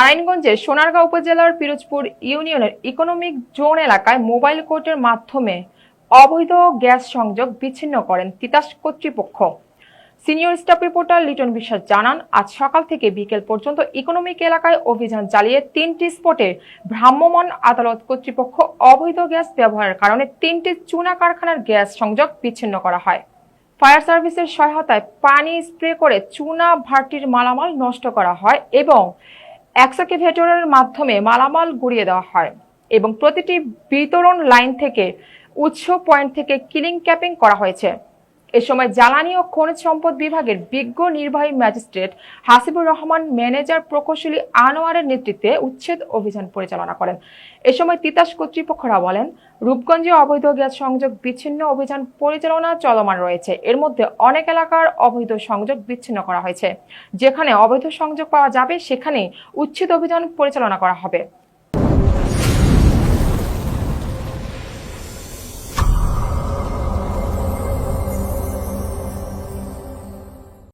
নারায়ণগঞ্জের সোনারগাঁও উপজেলার পিরোজপুর ইউনিয়নের ইকোনমিক জোন এলাকায় মোবাইল কোর্টের মাধ্যমে অবৈধ গ্যাস সংযোগ বিচ্ছিন্ন করেন তিতাস কর্তৃপক্ষ। সিনিয়র স্টাফ রিপোর্টার লিটন বিশ্বাস জানান, আজ সকাল থেকে বিকেল পর্যন্ত ইকোনমিক এলাকায় অভিযান চালিয়ে তিনটি স্পটে ভ্রাম্যমাণ আদালত কর্তৃপক্ষ অবৈধ গ্যাস ব্যবহারের কারণে তিনটি চুনা কারখানার গ্যাস সংযোগ বিচ্ছিন্ন করা হয়। ফায়ার সার্ভিসের সহায়তায় পানি স্প্রে করে চুনা ভাটির মালামাল নষ্ট করা হয় এবং এক্সাকেভেটরের মাধ্যমে মালামাল গুড়িয়ে দেওয়া হয় এবং প্রতিটি বিতরণ লাইন থেকে উৎস পয়েন্ট থেকে কিলিং ক্যাপিং করা হয়েছে। এ সময় জ্বালানি ও খনিজ সম্পদ বিভাগের বিজ্ঞ নির্বাহী ম্যাজিস্ট্রেট হাসিবুর রহমান ম্যানেজার প্রকৌশলী আনোয়ারের নেতৃত্বে উচ্ছেদ অভিযান পরিচালনা করেন। এ সময় তিতাস কর্তৃপক্ষরা বলেন, রূপগঞ্জে অবৈধ গ্যাস সংযোগ বিচ্ছিন্ন অভিযান পরিচালনা চলমান রয়েছে। এর মধ্যে অনেক এলাকার অবৈধ সংযোগ বিচ্ছিন্ন করা হয়েছে। যেখানে অবৈধ সংযোগ পাওয়া যাবে সেখানে উচ্ছেদ অভিযান পরিচালনা করা হবে।